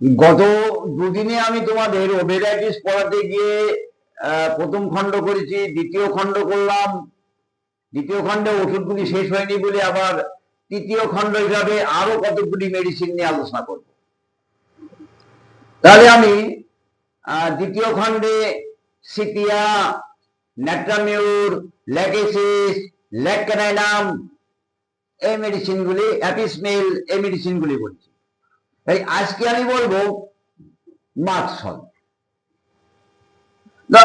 গত দুদিনে আমি তোমাদের ওবেরাইটিস পড়াতে গিয়ে প্রথম খণ্ড করেছি, দ্বিতীয় খণ্ড করলাম। দ্বিতীয় খণ্ডে ওষুধগুলি শেষ হয়নি বলে আবার তৃতীয় খণ্ড হিসাবে আরও কতগুলি মেডিসিন নিয়ে আলোচনা করব। তাহলে আমি দ্বিতীয় খণ্ডে সিপিয়া, ন্যাট্রামিউর, ল্যাকেসিস, ল্যাকনাইনাম, এই মেডিসিনগুলি অ্যাপিসমেল, এই মেডিসিনগুলি বলছি তাই আজকে আমি বলব মাকসল না,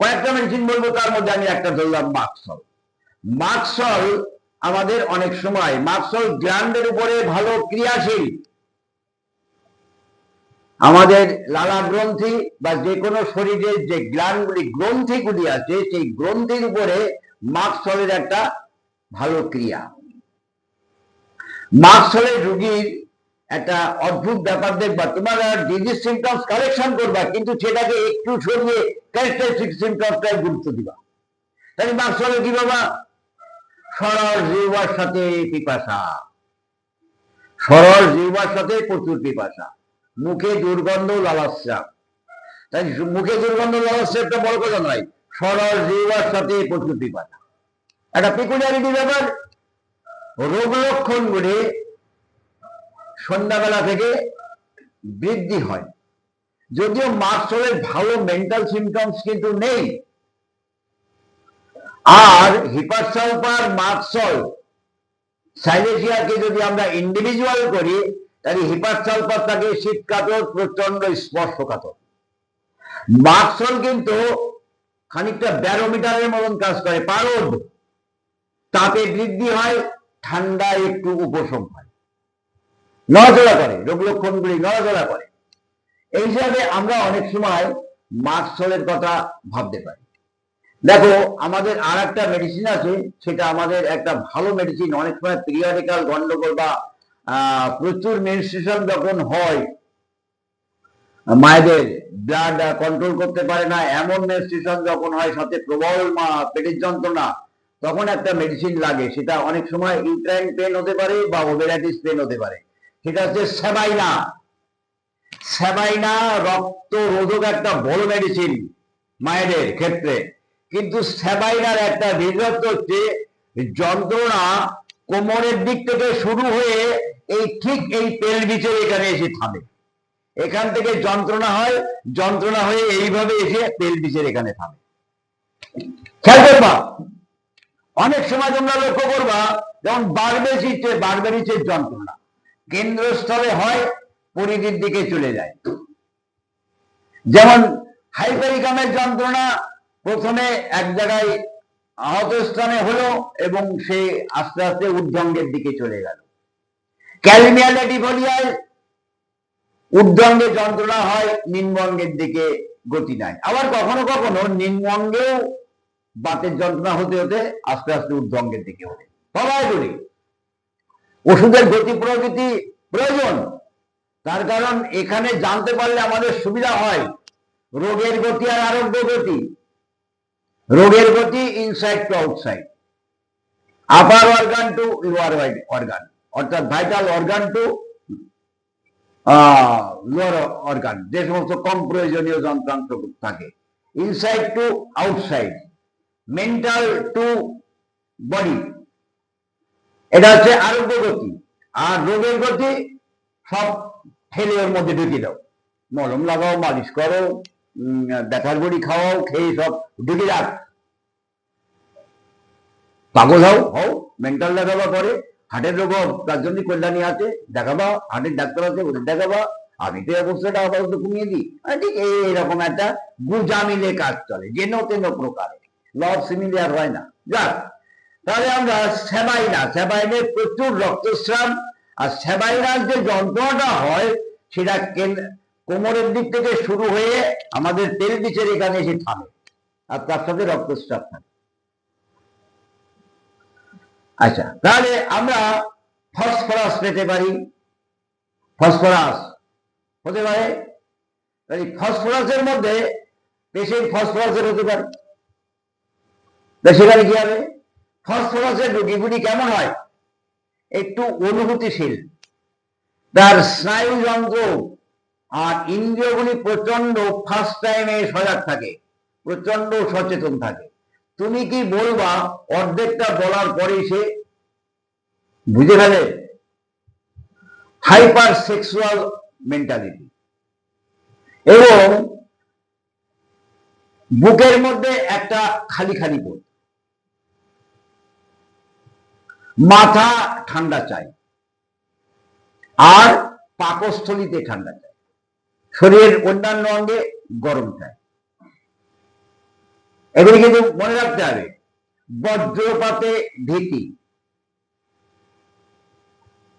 কয়েকটা মেডিসিন বলব, তার মধ্যে আমি একটা ধরলাম মাকসল মাকসল আমাদের অনেক সময় মাকসল গ্ল্যান্ডের উপরে ভালো ক্রিয়াশীল। আমাদের লালা গ্রন্থি বা যে কোনো শরীরের যে গ্ল্যান্ডগুলি গ্রন্থিগুলি আছে, সেই গ্রন্থির উপরে মাকসলের একটা ভালো ক্রিয়া। মাকসলের রুগীর একটা অদ্ভুত ব্যাপার দেখবা, তোমার ডিজিজ সিমটমস কালেকশন করবা, কিন্তু সেটাকে একটু সরিয়ে ক্যারেক্টারিস্টিক সিমটমসটাই গুরুত্ব দিবা। তাহলে মাকসলে কি বাবা? সরল জিহ্বার সাথে পিপাসা। সরল জিহ্বার সাথে প্রচুর পিপাসা। মুখে দুর্গন্ধ লালাস্যা তাই মুখে দুর্গন্ধ লালাস্যা একটা বড় কথা নয়, সরল জিহ্বার সাথে প্রচুর পিপাসা। একটা পিকুলিয়ারিটি ব্যাপার, রোগ লক্ষণ লক্ষণগুলি সন্ধ্যাবেলা থেকে বৃদ্ধি হয়। যদিও মার্কসলের ভালো মেন্টাল সিমটমস কিন্তু নেই। আর হিপারসালফার মার্কসল সাইলেশিয়াকে যদি আমরা ইন্ডিভিজুয়াল করি, তাহলে হিপারসালফার তাকে শীতকাতর প্রচণ্ড স্পর্শকাতর। মার্কসল কিন্তু খানিকটা ব্যারোমিটারের মতন কাজ করে, পারদ। তাপে বৃদ্ধি হয়, ঠান্ডা একটু উপশম হয়। নড়াচড়া করে রোগ লক্ষণগুলি নড়াচড়া করে। এই হিসাবে আমরা অনেক সময় মার্কসলের কথা ভাবতে পারি। দেখো, আমাদের আর একটা মেডিসিন আছে, সেটা আমাদের একটা ভালো মেডিসিন অনেক সময় পিরিয়ডিক্যাল গন্ডগোল বা প্রচুর মেনস্ট্রেশন যখন হয়, মায়েদের ব্লাড কন্ট্রোল করতে পারে না, এমন মেনস্ট্রেশন যখন হয়, সাথে প্রবল, মা, পেটের যন্ত্রণা, তখন একটা মেডিসিন লাগে, সেটা অনেক সময় ইউট্রাইন পেন হতে পারে বা ওবেরাইটিস পেন হতে পারে। সেটা হচ্ছে সেবাইনা। সেবাইনা রক্ত রোধক একটা বড় মেডিসিন মায়েদের ক্ষেত্রে। কিন্তু সেবাইনার একটা বিরক্ত হচ্ছে, যন্ত্রণা কোমরের দিক থেকে শুরু হয়ে এই ঠিক এই পেলভিসের এখানে এসে থামে। এখান থেকে যন্ত্রণা হয়, যন্ত্রণা হয়ে এইভাবে এসে পেলভিসের এখানে থামে। খেয়াল করবা, অনেক সময় তোমরা লক্ষ্য করবা, যেমন বারবেসিতে বারবেরিসের যন্ত্রণা। কেন্দ্রস্থলে হয়, পরিধির দিকে চলে যায়। যেমন হাইপারিকামের যন্ত্রণা প্রথমে এক জায়গায় আহত স্থানে হলো এবং সে আস্তে আস্তে ঊর্ধ্বঙ্গের দিকে চলে গেল। ক্যালমিয়া ল্যাটিফোলিয়ায় ঊর্ধ্বঙ্গে যন্ত্রণা হয় নিম্নঙ্গের দিকে গতি নেয় আবার কখনো কখনো নিম্নঙ্গেও বাতের যন্ত্রণা হতে হতে আস্তে আস্তে ঊর্ধ্বঙ্গের দিকে ওঠে। সবাই বলি ওষুধের গতি প্রকৃতি প্রয়োজন। তার কারণ এখানে জানতে পারলে আমাদের সুবিধা হয়। রোগের গতি আর আরোগ্য গতি। রোগের গতি inside to outside upper organ to lower organ অর্থাৎ vital organ to lower organ যে সমস্ত কম প্রয়োজনীয় যন্ত্রাংশ থাকে। Inside to outside mental to body এটা হচ্ছে আরোগ্য গতি। আর রোগের গতি সব ওর মধ্যে ঢুকে দাও। মলম লাগাও, মালিশ করো ব্যথার বড়ি খাওয়াও, খেয়ে সব ঢুকে যাক। পাগল হও হও মেন্টাল দেখাবা পরে। হার্টের রোগ তার জন্য কল্যাণী আছে, দেখাবা। হার্টের ডাক্তার আছে ওদের দেখাবা। আমি তো অবস্থাটা আপাতত কমিয়ে দিই। ঠিক এই- এইরকম একটা গুজামিলে কাজ চলে, যেন তেন প্রকারে। লব সিমিলিয়ার হয় না। যাক তাহলে আমরা সেবাইনা সেবাইনে প্রচুর রক্তস্রাব, আর সেবাইনার যে যন্ত্রণাটা হয়, সেটা কোমরের দিক থেকে শুরু হয়ে আমাদের তেল বিচের এখানে এসে থামে, আর তার সাথে রক্তস্রাব থাকে। আচ্ছা তাহলে আমরা ফসফরাস পেতে পারি। ফসফরাস হতে পারে। তাহলে ফসফরাসের মধ্যে পেশেন্ট ফসফরাসের হতে পারে। সেখানে কি হবে? ফসফরাসের রোগীগুলি কেমন হয়? একটু অনুভূতিশীল। তার স্নায়ু যন্ত্র আর ইন্দ্রিয়গুলি প্রচণ্ড ফার্স্ট টাইমে সজাগ থাকে প্রচণ্ড সচেতন থাকে। তুমি কি বলবা, অর্ধেকটা বলার পরেই সে বুঝে ফেলে? হাইপার সেক্সুয়াল মেন্টালিটি এবং বুকের মধ্যে একটা খালি খালি বোধ। মাথা ঠান্ডা চাই। আর পাকস্থলিতে ঠান্ডা চাই। শরীরের অন্যান্য অঙ্গে গরম চাই। এগুলি কিন্তু মনে রাখতে হবে। বজ্রপাতে ভীতি।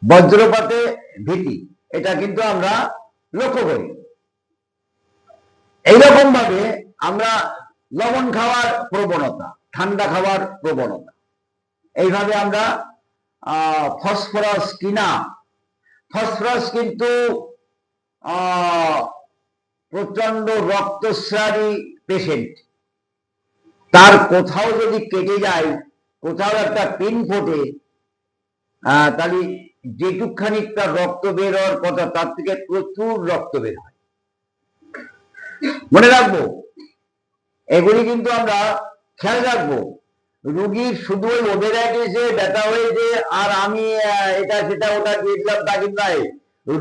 বজ্রপাতে ভীতি, এটা কিন্তু আমরা লক্ষ্য করি। এইরকম ভাবে আমরা লবণ খাওয়ার প্রবণতা, ঠান্ডা খাওয়ার প্রবণতা। এইভাবে আমরা ফসফরাস কিনা, ফসফরাস কিন্তু প্রচণ্ড রক্তস্রাবী পেশেন্ট তার কোথাও যদি কেটে যায়, কোথাও একটা পিন ফোটে তাহলে যেটুকখানি তার রক্ত বের হওয়ার কথা, তার থেকে প্রচুর রক্ত বের হয়। মনে রাখব, এগুলি কিন্তু আমরা খেয়াল রাখব। রুগীর শুধু ওই ওভেরাইটিসে ব্যথা হয়েছে আর আমি এটা সেটা ওটা দিয়েছিলাম তা কিন্তু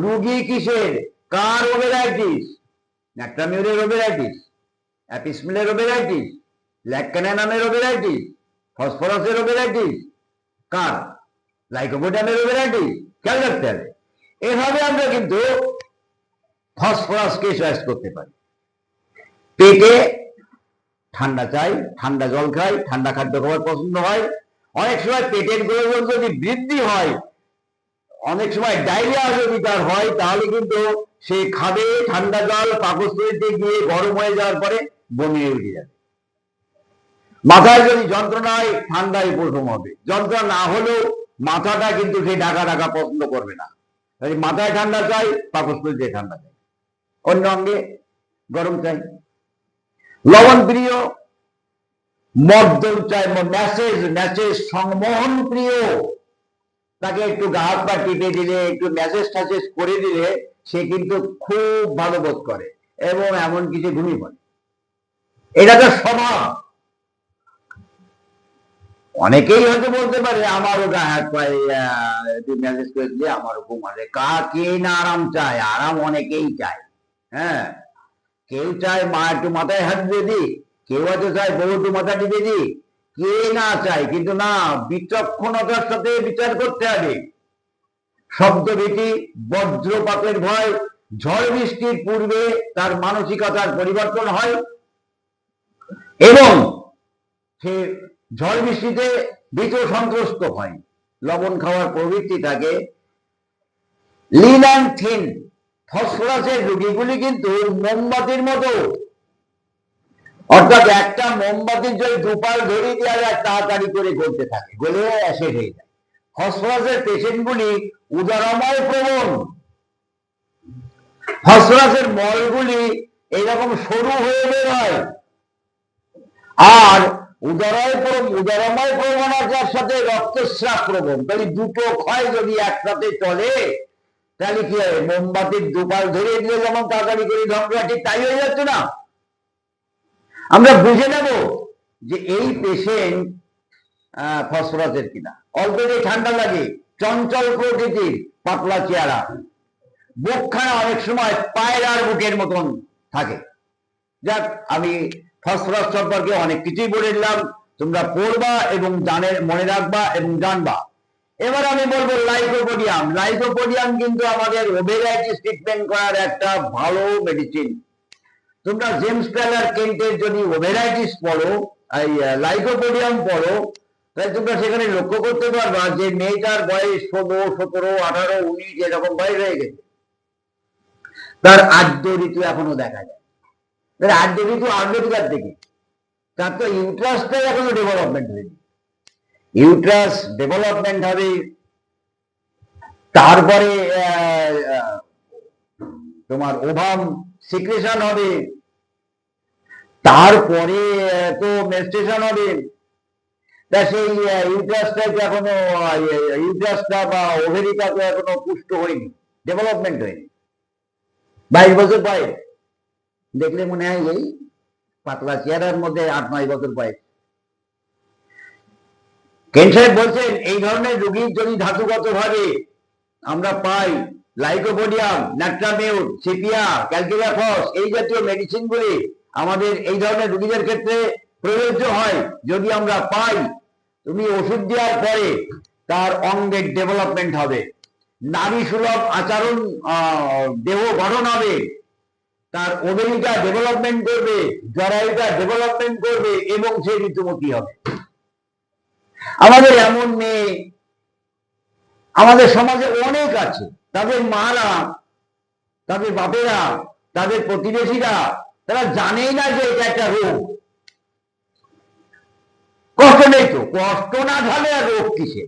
রুগী কিসের? কার ওভেরাইটিস? ন্যাক্টামিউরের ওভেরাইটিস, অ্যাপিসমিলের ওভেরাইটিস ল্যাককানামের ওভেরাইটিস, ফসফরাসের ওভেরাইটিস। কার? লাইকোপোটামের ওভেরাইটিস। খেয়াল রাখতে হবে। এভাবে আমরা কিন্তু ফসফরাসকে চয়েস করতে পারি। পেটে ঠান্ডা চাই, ঠান্ডা জল খাই, ঠান্ডা খাদ্য খাবার পছন্দ হয়। অনেক সময় পেটের গ্লোবল যদি বৃদ্ধি হয়, অনেক সময় ডায়রিয়া যদি তার হয়, তাহলে কিন্তু সে খাবে, ঠান্ডা জল, পাকস্থলিতে গিয়ে গরম হয়ে যাওয়ার পরে বমি উঠে যাবে। মাথায় যদি যন্ত্রণা হয় ঠান্ডায় প্রথম হবে। যন্ত্রণা না হলেও মাথাটা কিন্তু সে ঢাকা ঢাকা পছন্দ করবে না। মাথায় ঠান্ডা চাই, পাকস্থলিতে ঠান্ডা চাই। অন্য অঙ্গে গরম চাই। লবণ প্রিয় মদ্দল চাই মেসেজ মেসেজ সংমোহন প্রিয়। তাকে একটু গাহাত পা টিপে দিলে, একটু মেসেজ টাসেজ করে দিলে, সে কিন্তু খুব ভালো বোধ করে এবং এমন কিছু ঘুমিয়ে পড়ে এটা তো স্বভাব অনেকেই হয়তো বলতে পারে, আমারও গা হাত পায়ে একটু মেসেজ করে দিলে আমারও ঘুম আসে। কা কে না আরাম চায়? আরাম অনেকেই চায়। হ্যাঁ? কেউ চায় মা একটু মাথায় হাত দিয়ে দি কেউ হয়তো চায় বউ একটু মাথা টিপে দি কে না চায়, কিন্তু না, বিচক্ষণতার সাথে বিচার করতে হবে। শব্দভীতি বজ্রপাতের ভয়, ঝড় বৃষ্টির পূর্বে তার মানসিকতার পরিবর্তন হয় এবং সে ঝড় বৃষ্টিতে ভীত সন্ত্রস্ত হয়। লবণ খাওয়ার প্রবৃত্তি থাকে। লিন অ্যান্ড থিন ফসফরাসের রোগীগুলি কিন্তু মোমবাতির মতো। অর্থাৎ একটা মোমবাতির যদি দুপাল ধরিয়ে দেওয়া যায়, তাড়াতাড়ি করে গলতে থাকে গলে অ্যাসিড হয়ে যায়। ফসফরাসের পেশেন্টগুলি উদারময় প্রবণ। ফসফরাসের মলগুলি এইরকম সরু হয়ে বের হয় আর উদারয় উদারময় প্রবণ প্রবণতার সাথে রক্তস্রাব প্রবণ। তাহলে দুটো ক্ষয় যদি একসাথে চলে তাহলে কি হবে? মোমবাতির দুপাল ধরিয়ে দিলে যেমন তাড়াতাড়ি করে ধ্বংস ঠিক তাই হয়ে যাচ্ছে না? আমরা বুঝে নেব যে এই পেশেন্ট ফসফরাসের কিনা। অল্পতে ঠান্ডা লাগে, চঞ্চল প্রকৃতির পাতলা চেহারা। বুকখানা অনেক সময় পায়রার বুকের মতন থাকে। যাক, আমি ফসফরাস সম্পর্কে অনেক কিছুই বলে দিলাম। তোমরা পড়বা এবং জানের মনে রাখবা এবং জানবা। এবার আমি বলব লাইকোপোডিয়াম লাইকোপোডিয়াম কিন্তু আমাদের ওভেরাইটিস ট্রিটমেন্ট করার একটা ভালো মেডিসিন তোমরা জেমস টেলার কেন্টের যদি ওভেরাইটিস পড়ো এই লাইকোপোডিয়াম পড়ো, তাহলে তোমরা সেখানে লক্ষ্য করতে পারবা যে মেয়েটার বয়স ষোলো, সতেরো, আঠারো, উনিশ এরকম বয়স হয়ে গেছে। তার আদ্য ঋতু এখনও দেখা যায়। আদ্য ঋতু আর্মেটিকার থেকে তার তো ইউট্রাসটাই এখনও ডেভেলপমেন্ট হয়নি। ইউট্রাস ডেভেলপমেন্ট হবে। তারপরে তোমার ওভাম সিক্রেশন হবে। তারপরে তো মেনস্ট্রেশন হবে। তা সেই ইউট্রাসটা এখনও ইউট্রাসটা বা ওভেরিটা তো এখনও পুষ্ট হয়নি, ডেভেলপমেন্ট হয়নি। বাইশ বছর বয়স। দেখলে মনে হয় এই পাতলা চেয়ারের মধ্যে আট, নয় বছর বয়স। কেন সাহেব বলছেন, এই ধরনের রোগীর যদি ধাতুগত ভাবে আমরা পাই, লাইকোপোডিয়াম ন্যাট্রামিউট সিপিয়া ক্যালকিলাফস এই জাতীয় মেডিসিনগুলি আমাদের এই ধরনের রোগীদের ক্ষেত্রে প্রযোজ্য হয় যদি আমরা পাই, তুমি ওষুধ দেওয়ার পরে তার অঙ্গের ডেভেলপমেন্ট হবে। নারী সুলভ আচরণ দেহ গঠন হবে, তার ওবেরিটা ডেভেলপমেন্ট করবে জরায়ুটা ডেভেলপমেন্ট করবে এবং সে ঋতুমতি হবে। আমাদের এমন মেয়ে, আমাদের সমাজে অনেক আছে। তাদের মারা, তাদের বাপেরা, তাদের প্রতিবেশীরা, তারা জানেই না যে এটা একটা রোগ। কষ্ট নেই তো? কষ্ট না থাকলে আর রোগ কিসে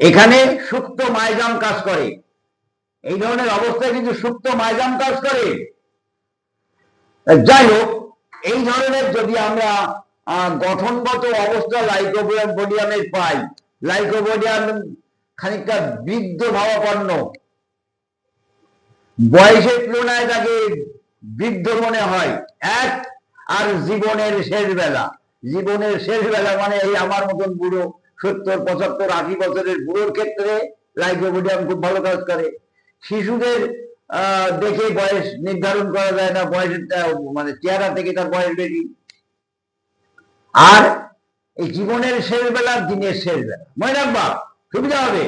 এখানে সুপ্ত মাইজাম কাজ করে। এই ধরনের অবস্থায় কিন্তু সুপ্ত মায়জাম কাজ করে। যাই হোক, এই ধরনের যদি আমরা গঠনগত অবস্থা লাইকোবোডিয়ামের পাই। লাইকোবোডিয়াম খানিকটা বৃদ্ধ ভাবাপন্ন। বয়সের তুলনায় তাকে বৃদ্ধ মনে হয়। এক, আর জীবনের শেষ বেলা। জীবনের শেষ বেলা মানে এই আমার মতন বুড়ো, সত্তর, পঁচাত্তর, আশি বছরের বুড়োর ক্ষেত্রে লাইকোবোডিয়াম খুব ভালো কাজ করে। শিশুদের দেখে বয়স নির্ধারণ করা যায় না, বয়সের মানে চেহারা থেকে তার বয়স বেশি। আর এই জীবনের শেষ বেলা, দিনের শেষ বেলা। মনে রাখবা, সুবিধা হবে।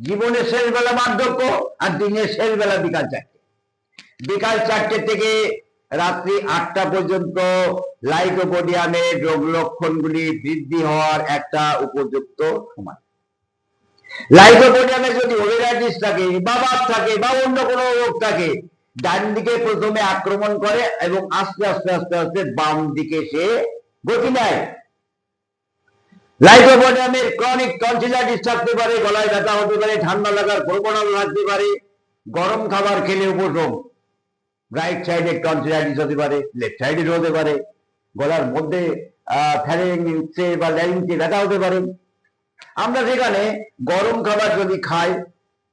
জীবনের শেষ বেলা বার্ধক্য আর দিনের শেষ বেলা বিকাল চারটে। বিকাল চারটে থেকে রাত্রি আটটা পর্যন্ত লাইকোপোডিয়ামের রোগ লক্ষণগুলি বৃদ্ধি হওয়ার একটা উপযুক্ত সময়। লাইকোপোডিয়ামে যদি ওভেরাইটিস থাকে, বা বাত থাকে, বা অন্য কোনো রোগ থাকে, ডান দিকে প্রথমে আক্রমণ করে এবং আস্তে আস্তে আস্তে আস্তে বাম দিকে সে গতি নেয় লাইকোপোডিয়ামের ক্রনিক টনসিলাইটিস থাকতে পারে, গলায় ব্যথা হতে পারে, ঠান্ডা লাগার প্রবণতা থাকতে পারে, গরম খাবার খেলে উপশম। রাইট সাইডে টনসিলাইটিস হতে পারে লেফট সাইডে হতে পারে, গলার মধ্যে ফ্যারিংসে বা ল্যারিংসে ব্যথা হতে পারে। আমরা সেখানে গরম খাবার যদি খাই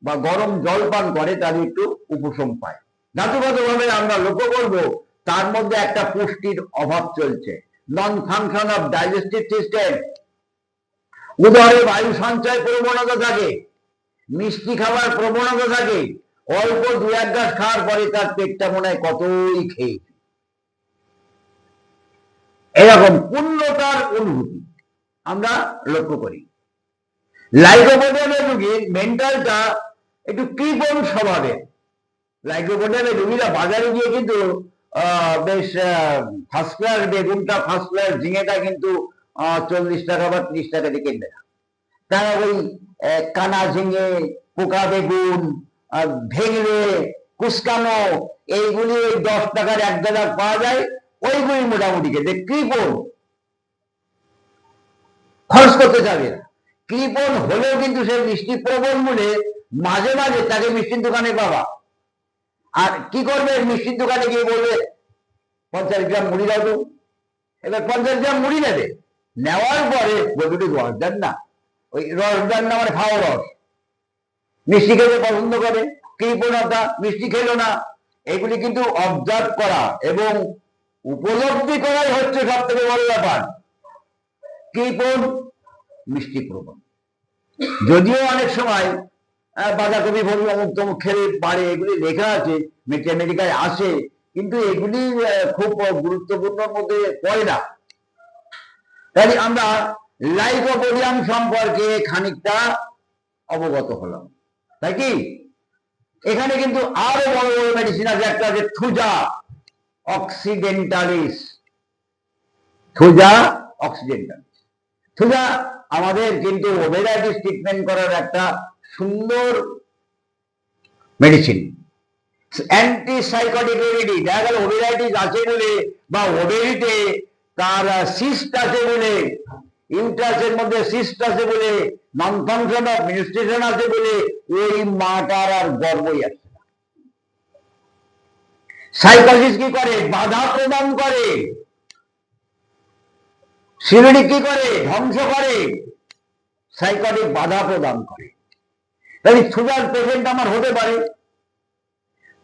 বা গরম জল পান করে, তাহলে একটু উপশম পায়। ধাতুগতভাবে আমরা লক্ষ্য করব, তার মধ্যে একটা পুষ্টির অভাব চলছে। ফাংশন অফ ডাইজেস্টিভ সিস্টেম উদরে বায়ু সঞ্চয় প্রবণতা থাকে। মিষ্টি খাবার প্রবণতা থাকে। অল্প দু এক গাছ খাওয়ার পরে তার পেটটা মনে হয় কতই খেয়েছে এরকম পূর্ণতার অনুভূতি আমরা লক্ষ্য করি। লাইকোপোডিয়ামের রুগীর মেন্টালটা একটু কৃপণ স্বভাবের। লাইকোপোডিয়ামের রুগীরা বাজারে গিয়ে কিন্তু বেশ ফার্স্ট ক্লাস বেগুনটা ফার্স্ট ক্লাস ঝিঙেটা কিন্তু চল্লিশ টাকা বা ত্রিশ টাকা দিয়ে কিনবে না। তারা ওই কানা ঝিঙে, পোকা বেগুন ভেঙড়ে, কুসকানো, এইগুলি ওই দশ টাকার এক ডলার পাওয়া যায়, ওইগুলি মোটামুটি খেতে। কৃপণ। খরচ করতে যাবে না। কৃপণ হলেও কিন্তু সে মিষ্টি প্রবণ বলে মাঝে মাঝে তাকে মিষ্টির দোকানে পাবা। আর কি করবে? মিষ্টির দোকানে গিয়ে বলবে, পঞ্চাশ গ্রাম মুড়ি দাও তো। এবার পঞ্চাশ গ্রাম মুড়ি নেবে। নেওয়ার পরে বলবে রস দেন না। ওই রস দেন না মানে খাওয়া রস। মিষ্টি খেতে পছন্দ করে। কৃপণতা, মিষ্টি খেলো না। এগুলি কিন্তু অবজার্ভ করা এবং উপলব্ধি করাই হচ্ছে সব থেকে বড় ব্যাপার। কৃপণ, মিষ্টি প্রবণ। যদিও অনেক সময় বাঁধাকপি ফুল অমুক তমুক খেলে বাড়ে এগুলি লেখা আছে মেডিকায় আসে, কিন্তু এগুলি খুব গুরুত্বপূর্ণ মধ্যে পড়ে না। তাই আমরা লাইকোপোডিয়াম সম্পর্কে খানিকটা অবগত হলাম, তাই কি? এখানে কিন্তু আরও বড় বড় মেডিসিন আছে, একটা আছে thuja occidentalis. Thuja occidentalis. Thuja আমাদের কিন্তু ওবেরাইটিস ট্রিটমেন্ট করার একটা সুন্দর মেডিসিন অ্যান্টি সাইকোটিক রেমেডি দেখা গেল ওবেরাইটিস আছে বলে বা ওবেরিতে তার সিস্ট আছে বলে ইউটাসের মধ্যে সিস্ট আছে বলে নন ফাংশন অফ মিনিস্ট্রেশন আছে বলে, ওই মাটার আর গর্বই আছে সাইকোলজিস্ট কি করে? বাধা প্রদান করে। শিরুড়ি কি করে? ধ্বংস করে। সাইকোটিক বাধা প্রদান করে। তাই সুগার পেশেন্ট আমার হতে পারে।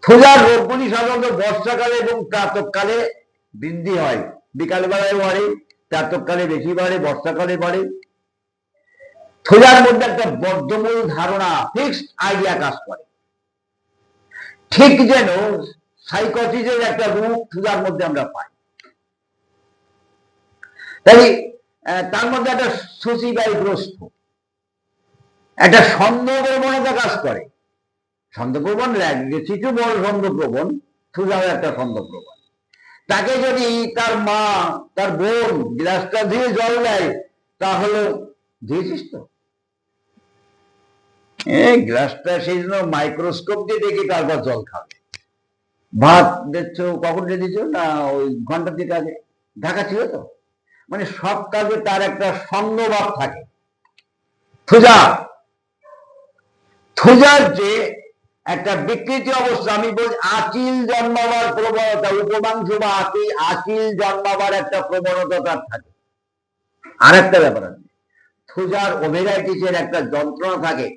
থুজার রোগগুলি সাধারণত বর্ষাকালে এবং প্রাতকালে বৃদ্ধি হয়। বিকালবেলায় বাড়ে, প্রাতকালে বেশি বাড়ে, বর্ষাকালে বাড়ে। থুজার মধ্যে একটা বদ্ধমূল ধারণা ফিক্সড আইডিয়া কাজ করে। ঠিক যেন সাইকোসিসের একটা রূপ থুজার মধ্যে আমরা পাই। তাই তার মধ্যে একটা সুসিবাইগ্রস্ত একটা সন্দেহ প্রবণতা কাজ করে। সন্দেহ প্রবণ কিছু বড় সন্দেহ প্রবণ থুজাও একটা সন্দেহ প্রবণ। তাকে যদি তার মা, তার বোন গ্লাসটা দিয়ে জল দেয়, তাহলে দিয়েছিস তো? এই গ্লাসটা সেই জন্য মাইক্রোস্কোপ দিয়ে দেখে তারপর জল খাবে। ভাত দিচ্ছ, কখন দিয়ে দিচ্ছ? না, ওই ঘণ্টা দিকে আগে। ঢাকা ছিল তো? মানে সব কাজে তার একটা সন্দেহভাব থাকে। থুজা থুজার যে একটা বিকৃতি অবস্থা, আমি বলছি আচিল জন্মাবার প্রবণতা, উপমাংশ বা আচিল আচিল জন্মাবার একটা প্রবণতা তার থাকে। আর একটা ব্যাপার আছে। থুজার ওভেরাইটিসের একটা যন্ত্রণা থাকে।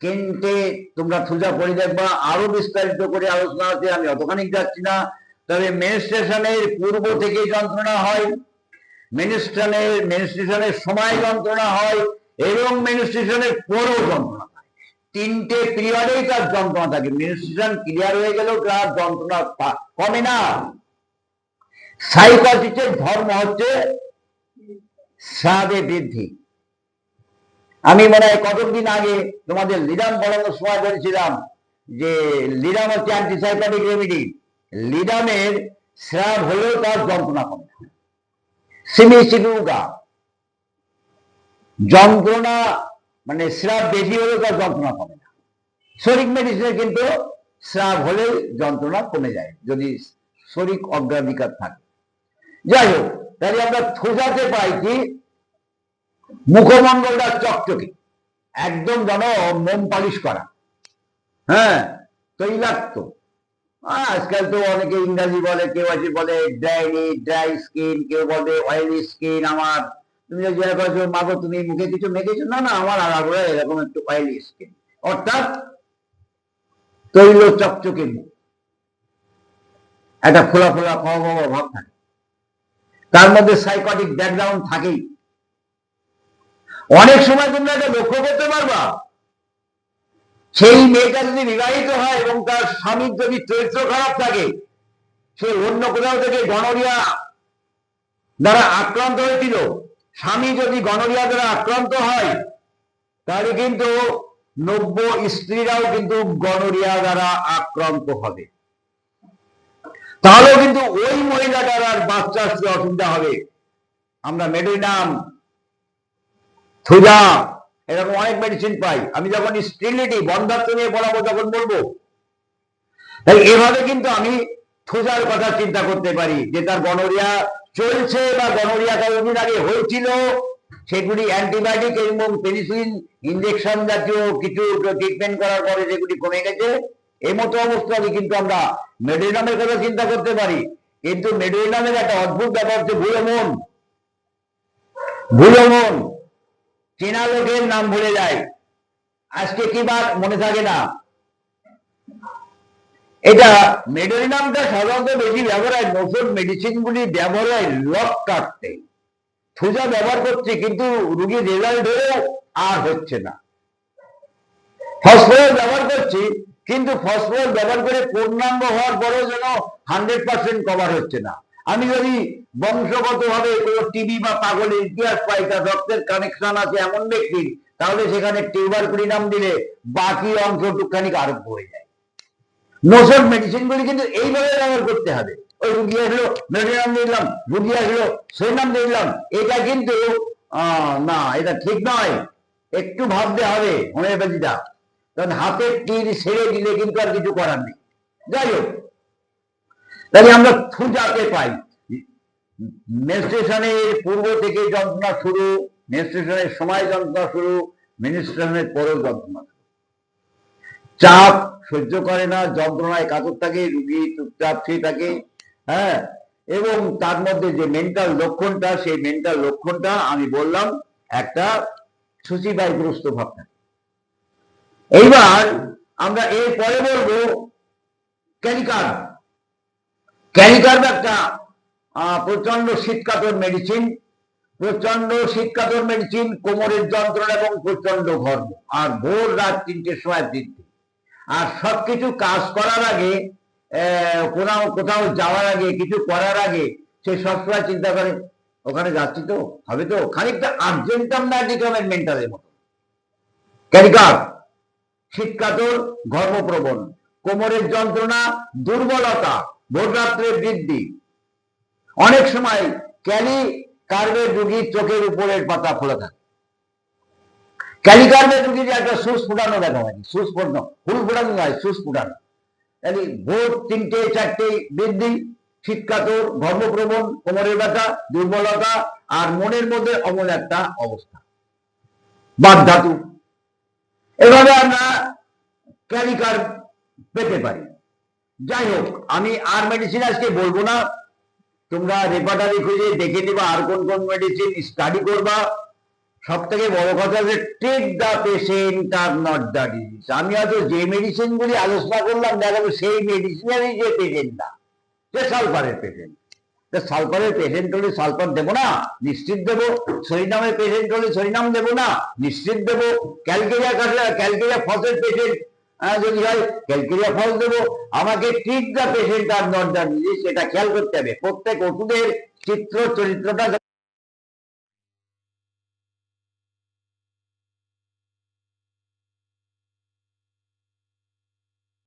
কিনতে তোমরা থুজা পড়ে দেখবা, আরও বিস্তারিত করে আলোচনা আছে, আমি অতখানি যাচ্ছি না। তবে মেনস্ট্রেশনের পূর্ব থেকে যন্ত্রণা হয় মেনস্ট্রেশনের মেনস্ট্রেশনের সময় যন্ত্রণা হয়, এবং মেনস্ট্রেশনের পরও যন্ত্রণা। তিনটে পিরিয়ডেই তার যন্ত্রণা থাকে। মেনস্ট্রেশন ক্লিয়ার হয়ে গেলেও তার যন্ত্রণা কমে না। সাইকোসিসের ধর্ম হচ্ছে স্রাবে বৃদ্ধি। আমি মনে হয় কতদিন আগে তোমাদের লিডাম পড়ানোর সময় বলেছিলাম যে লিডাম হচ্ছে অ্যান্টিসাইকোটিক রেমেডি লিডামের স্রাব হলেও তার যন্ত্রণা কমে না। সিমি সিমিউগা যন্ত্রণা মানে স্রাব বেশি হলেও তার যন্ত্রণা কমে না। শরিক মেডিসিনে কিন্তু স্রাব হলেই যন্ত্রণা কমে যায়, যদি শরিক অগ্রাধিকার থাকে। যাই হোক, তাহলে আমরা থোজাতে পাই কি, মুখমণ্ডলটা চকচকে, একদম যেন মোম পালিশ করা। হ্যাঁ তৈলাক্ত। আজকাল তো অনেকে ইংরাজি বলে, কেউ আছে বলে ড্রাইনি ড্রাই স্কিন কেউ বলে অয়েলি স্কিন আমার তুমি জিজ্ঞাসা করছ মাগো তুমি মুখে কিছু মেখেছো, না না, আমার আলাদা এরকম একটু অয়েলি স্কিন। অর্থাৎ তৈল চকচকে মুখ। একটা ফোলা ফোলা খাওয়া ভাব থাকে। তার মধ্যে সাইকটিক ব্যাকগ্রাউন্ড থাকেই। অনেক সময় তোমরা এটা লক্ষ্য করতে পারবা, সেই মেয়েটা যদি বিবাহিত হয় এবং তার স্বামীর যদি চরিত্র খারাপ থাকে, সে অন্য কোথাও থেকে গণরিয়া দ্বারা আক্রান্ত হয়েছিল স্বামী যদি গণরিয়া দ্বারা আক্রান্ত হয়, তাহলে কিন্তু নব্য স্ত্রীরাও কিন্তু গণরিয়া দ্বারা আক্রান্ত হবে। তাহলেও কিন্তু ওই মহিলাটার আর বাচ্চা আসতে অসুবিধা হবে। আমরা মেডিনাম থুজা, এরকম অনেক মেডিসিন পাই। আমি যখন স্টেরিলিটি বন্ধাত্ম নিয়ে পড়াবো তখন বলব। তাই এভাবে কিন্তু আমি থুজার কথা চিন্তা করতে পারি যে তার গনোরিয়া চলছে বা গনোরিয়া কতদিন আগে হয়েছিল, সেগুলি অ্যান্টিবায়োটিক এবং পেনিসিলিন ইঞ্জেকশন জাতীয় কিছু ট্রিটমেন্ট করার পরে সেগুলি কমে গেছে এই মতো অবস্থাতে কিন্তু আমরা মেডিনামের কথা চিন্তা করতে পারি। কিন্তু মেডিনামের একটা অদ্ভুত ব্যাপার হচ্ছে ভুলমন ভুলমন চেনা লোকের নাম ভুলে যায়। আজকে কি বার মনে থাকে না? এটা মেডোরিনামটা সাধারণত বেশি ব্যবহার হয় নতুন মেডিসিন গুলি ব্যবহার হয় লক কাটতে। থুজা ব্যবহার করছে, কিন্তু রুগীর রেজাল্ট হলেও আর হচ্ছে না। ফসফরাস ব্যবহার করছি, কিন্তু ফসফরাস ব্যবহার করে পূর্ণাঙ্গ হওয়ার পরেও যেন হান্ড্রেড পার্সেন্ট কভার হচ্ছে না। আমি যদি বংশগত ভাবে কোনো টিবি বা পাগলের ইতিহাস পাই তার রক্তের কানেকশন আছে এমন ব্যক্তির, তাহলে সেখানে টিউবার নাম দিলে বাকি অংশ অংশটুকখানি আরোগ্য হয়ে যায়। নোসর মেডিসিন গুলি কিন্তু এইভাবে ব্যবহার করতে হবে। ওই রুগী আসলো মেডিনাম দিলাম, রুগী আসলো, সেই নাম দিলাম, এটা কিন্তু না, এটা ঠিক নয়। একটু ভাবতে হবে হোমিওপ্যাথিটা কারণ হাতের তীর ছেড়ে দিলে কিন্তু আর কিছু করার নেই। যাই হোক, তাহলে আমরা থুজাতে পাই। মেনস্ট্রেশনের পূর্ব থেকে যন্ত্রণা শুরু মেনস্ট্রেশনের সময় যন্ত্রণা শুরু মেনস্ট্রেশনের পরেও যন্ত্রণা চাপ সহ্য করে না, যন্ত্রণায় কাতর থাকে, রুগী চুপচাপ খেয়ে থাকে হ্যাঁ? এবং তার মধ্যে যে মেন্টাল লক্ষণটা, সেই মেন্টাল লক্ষণটা আমি বললাম একটা সুচিবাইগ্রস্ত ভাব থাকে এইবার আমরা এর পরে বলব ক্যালিকার ক্যালিকার একটা প্রচণ্ড শীতকাতর মেডিসিন প্রচণ্ড শীতকাতর মেডিসিন কোমরের যন্ত্রণা এবং প্রচণ্ড ঘর্ম আর ভোর রাত তিনটের সময় বৃদ্ধি আর সবকিছু কাজ করার আগে কোথাও কোথাও যাওয়ার আগে, কিছু করার আগে সে সবসময় চিন্তা করে, ওখানে যাচ্ছি তো, হবে তো? খানিকটা আর্জেন্টাম না ডিকামের মেন্টালের মতো ক্যারিকার শীতকাতর ঘর্মপ্রবণ কোমরের যন্ত্রণা, দুর্বলতা, ভোররাত্রে বৃদ্ধি। অনেক সময় ক্যালি কার্ভের রুগীর চোখের উপরের পাতা ফোলা থাকে। ক্যালি কার্ভের রুগীর একটা সুস ফুটানো দেখা হয় সুস ফুটানো, ফুল ফুটানো নয় সুস ফুটানো। তাহলে ভোর তিনটে, চারটে বৃদ্ধি, শীতকাতর ঘর্মপ্রবণ কোমরের ব্যথা, দুর্বলতা, আর মনের মধ্যে অমন একটা অবস্থা। বাদ ধাতু। এভাবে আমরা ক্যালিকার পেতে পারি। যাই হোক, আমি আর মেডিসিন আজকে বলব না। তোমরা রেপার্টারি খুঁজে দেখে নিবা আর কোন কোন মেডিসিন স্টাডি করবা। সব থেকে বড় কথা যে take the patient are not the disease আমি হয়তো যে মেডিসিন গুলি আলোচনা করলাম দেখাবো সেই মেডিসিনেরই যে পেশেন্ট না। সে সালফারের পেশেন্ট সালফারের পেশেন্ট হলে সালফার দেবো না, নিশ্চিত দেবো। সরিনামের পেশেন্ট হলে সরিনাম দেবো না, নিশ্চিত দেবো। ক্যালকেরিয়া কাটলে, ক্যালকেরিয়া ফসের পেশেন্ট যদি হয়, ক্যালকেরিয়া ফলস দেবো। আমাকে ঠিক the patient R not the disease সেটা খেয়াল করতে হবে। প্রত্যেক ওষুধের চিত্র, চরিত্রটা